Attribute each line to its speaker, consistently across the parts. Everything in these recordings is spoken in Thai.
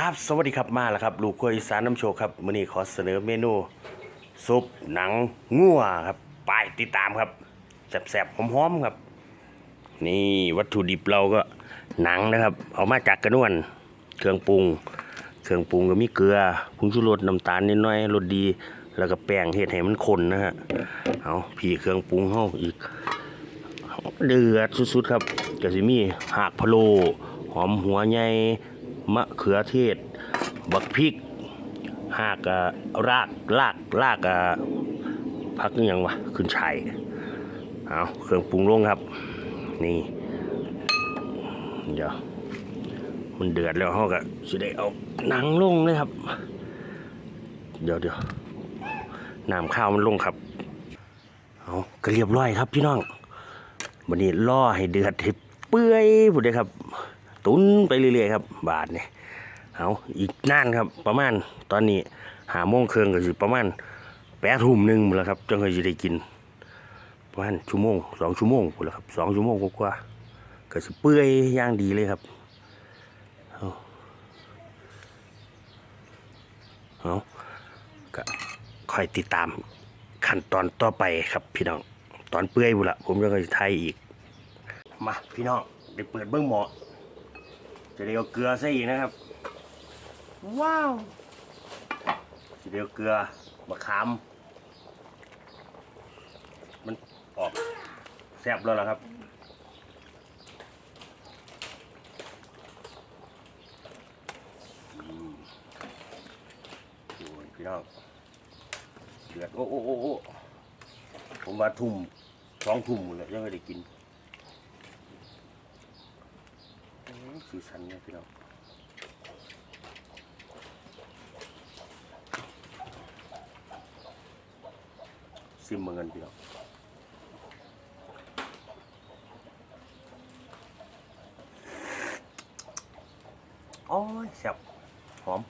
Speaker 1: ครับสวัสดีครับมาแล้วครับลูกครัวอีสานน้ำโชคครับมื้อนี้ขอเสนอเมนูซุปหนังงัวครับไปติดตามครับแซ่บๆหอมๆครับ นี่วัตถุดิบเราก็หนังนะครับ เอามาจากกระนวนเครื่องปรุง เครื่องปรุงก็มีเกลือผงชูรสน้ำตาลนิดหน่อยรสดี แล้วก็แป้งเฮ็ดให้มันข้นนะฮะเอาพี่เครื่องปรุงเฮาอีก เดือดสุดๆครับก็สิมีหากพะโลหอมหัวใหญ่ มะเขือเทศ บักพริก หากอะรากรากรากอะพักยังวะขึ้นชัยเอาเครื่องปรุงลงครับ นี่ เดี๋ยว มันเดือดแล้วเขาก็จะได้เอาหนังลงเลยครับ เดี๋ยวเดี๋ยวน้ำข้าวมันลงครับเอาก็เรียบร้อยครับพี่น้องวันนี้ล่อให้เดือดให้เปื่อยหมดเลยครับ ตุนไปเรื่อยๆครับ บาทเนี่ยเอาอีกนานครับประมาณตอนนี้หาโมงเครื่องก็สิประมาณแปดทุ่มหนึ่งแล้วครับจังเคยจะได้กิน ประมาณชั่วโมงสองชั่วโมงหมดแล้วครับสองชั่วโมงกว่าก็สิเปื่อยย่างดีเลยครับเอาเอาก็คอยติดตามขั้นตอนต่อไปครับพี่น้อง ตอนเปื่อยบุละผมจะจะไทยอีก มาพี่น้องได้เปิดเบื้องหมอ จะได้เอาเกลือใส่อีกนะครับ ว้าวจะได้เอาเกลือมะขาม มันออกแซ่บแล้วล่ะครับอืมโอ้ยพี่น้องเดือดโอ้โอ้โอ้โอ้ผมว่าทุ่มสองทุ่มเลยยังไม่ได้กินโอ้ย สันนี่ยพี่น้องซิมเมืองกันพี่น้องโอ้ยแซ่บหอม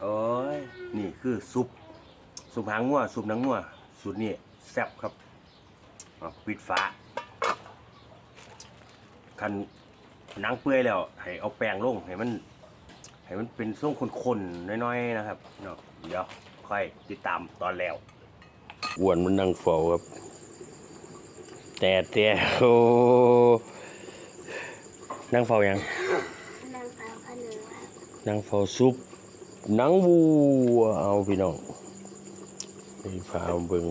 Speaker 1: โอ้ยนี่คือซุปซุปหางงัวซุปหนังงัวสูตรนี้แซ่บครับปิดฟ้า คันหนังเปื่อยแล้วให้เอาแป้งลงให้มันให้มันเป็นทรงคนๆน้อยๆนะครับเนาะเดี๋ยวค่อยติดตามตอนแล้วอ้วนมันนั่งเฝ้าครับ แต่แต่โอ้นั่งเฝ้ายัง
Speaker 2: นางฟ้าพะเนือครับ
Speaker 1: นั่งเฝ้าซุปหนังวัวเอาพี่น้องไปพามาเบิง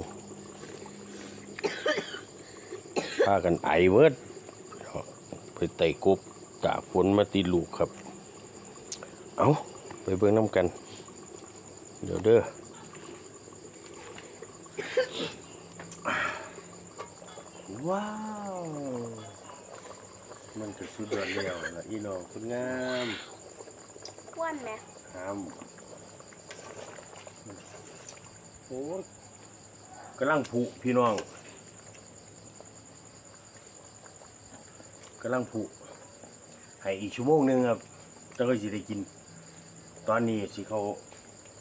Speaker 1: พากันไอเวิร์ด ไปไต่กบตากฝนมาตีลูกครับ เอาไปเบิ่งน้ำกัน เดี๋ยวเด้อว้าว มันจะสุดยอดแล้วละอีน้องคุณงาม
Speaker 2: อ้วนไหม
Speaker 1: ครับโอ้ยกำลังผุพี่น้อง กำลังผุให้อีกชั่วโมงหนึงครับจะก็สิได้กิน ตอนนี้สิเขา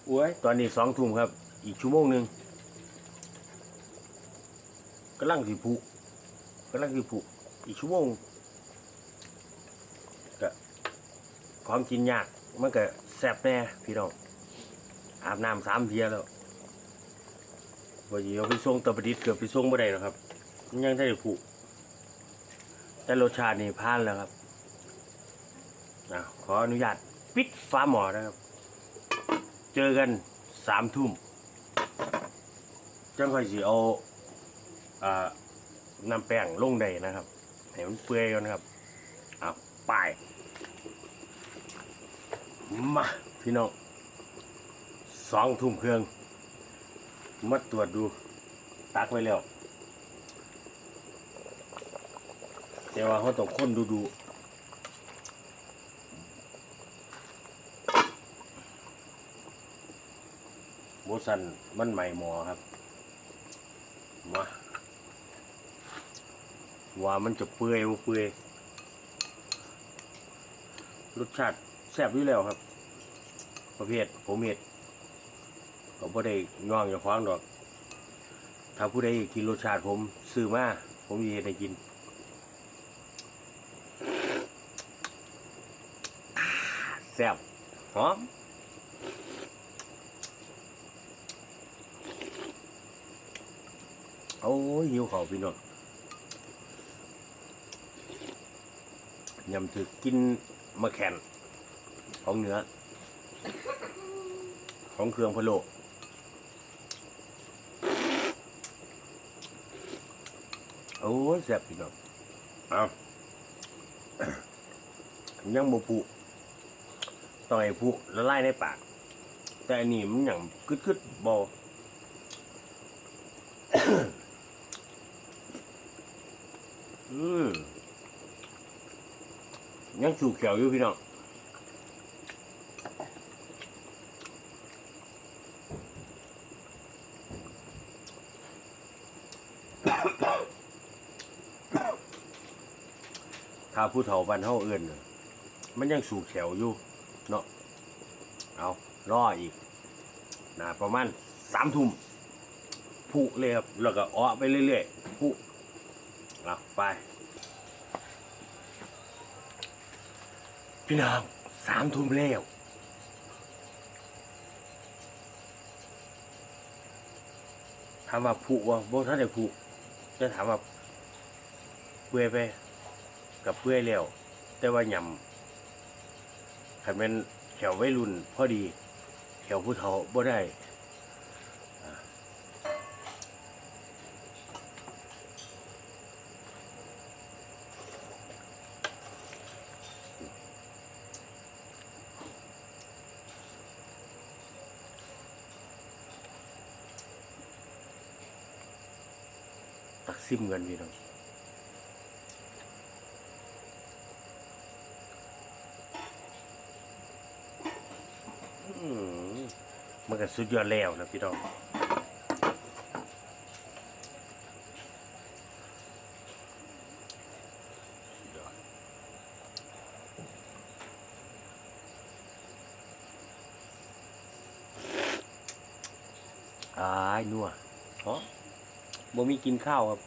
Speaker 1: โอ้ยตอนนี้สองทุ่มครับ อีกชั่วโมงหนึงกำลังสิผุกำลังสิผุอีกชั่วโมงก็ของกินยากมันก็แซ่บแน่พี่น้องอาบน้ำสามเทียแล้วว่าสิเอาไปส่งตะประดิษฐ์เกือบไปส่งไม่ได้หรอกครับมันยังได้ผูก แต่รสชาตินี่ผ่านแล้วครับนะขออนุญาตปิดฟ้าหมอนะครับ เจอกันสามทุ่มจังค่อยสิเอาอ่าน้ำแป้งลงได้นะครับให้มันเปื่อยก่อนครับอาไปมาพี่น้องสองทุ่มเครื่องมาตรวจดู ตักไว้แล้ว แต่ว่าเขาต้องค้นดูดูโบสันมันใหม่หมอครับมาว่ามันจะเปื่อยบ่เปื่อยรสชาติแซ่บอยู่แล้วครับ ประเภทผมเห็ดผมไ่ได้ย่องอย่าคว้างดอก ถ้าผู้ใดกินรสชาติผมซื้อมาผมจะเฮ็ดให้กิน แซ่บหอมโอ้ยหิวเขาวพี่น้องยำถึกกินมะแขนของเนื้อ ของเครื่องพะโล้โอ้ยแซ่บพี่น้องเอายังบ่ผุ ต้องให้ผุละลายในปาก แต่อันนี้มันอย่างกึดกึดบออืมยังสูเขียวอยู่พี่น้องถ้าผู้เฒ่าบ้านเฮาเอื้อนน่ะมันยังสูเขียวอยู่ เนาะเอารออีกนะประมาณสามทุ่มผุเลยครับแล้วก็อ้อไปเรื่อยๆผุเอาไป พี่น้องสามทุ่มแล้วถามว่าผุวะบ่ท่านได้ผุจะถามว่าเปื่อยไปกับเพื่อยแล้วแต่ว่ายำ ขันเป็นแขวไว้รุ่นพอดี แขวผู้เฒ่าบ่ได้ตักซิมกันพี่น้อง มันก็สุดยอดแล้วนะพี่น้องอายนัวอ๋อบ่มีกินข้าวครับ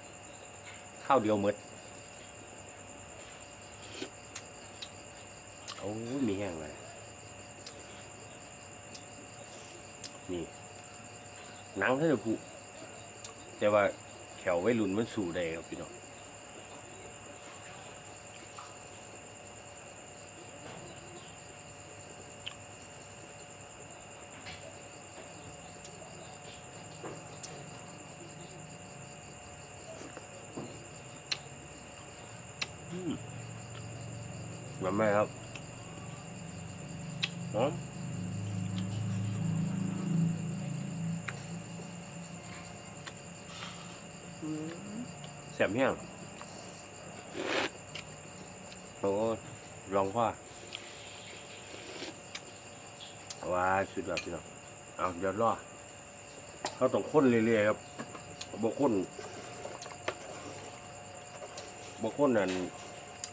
Speaker 1: ข้าวเดียวหมดโอ้ยมีแห้งเลย นี่หนังเท่าไหร่ผู้แต่ว่าแขวไว้รุ่นมันสู่ได้ครับพี่น้องมมันไหมครับหอม แสบแห้งโอ้ลองพ่อว่าสุดยอดพี่น้องเอาเดี๋ยวรอเขาต้องค้นเรื่อยๆครับบ่ค้นบ่ค้นนั่น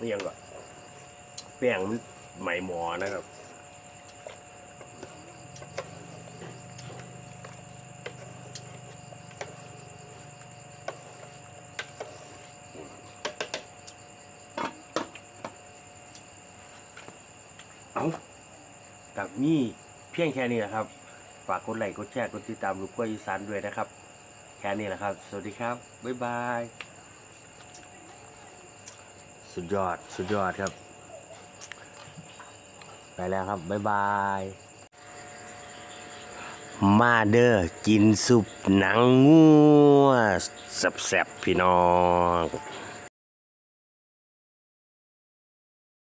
Speaker 1: นี่ยังก็แป้งมันใหม่หมอนะครับ เอากับนี่เพียงแค่นี้แหละครับ ฝากกดไลค์กดแชร์กดติดตามลูกกล้วยอีสานด้วยนะครับ แค่นี้แหละครับ สวัสดีครับ บ๊ายบาย สุดยอด สุดยอดครับ ไปแล้วครับ บ๊ายบาย มาเด้อกินซุปหนังงัวแซ่บๆพี่น้อง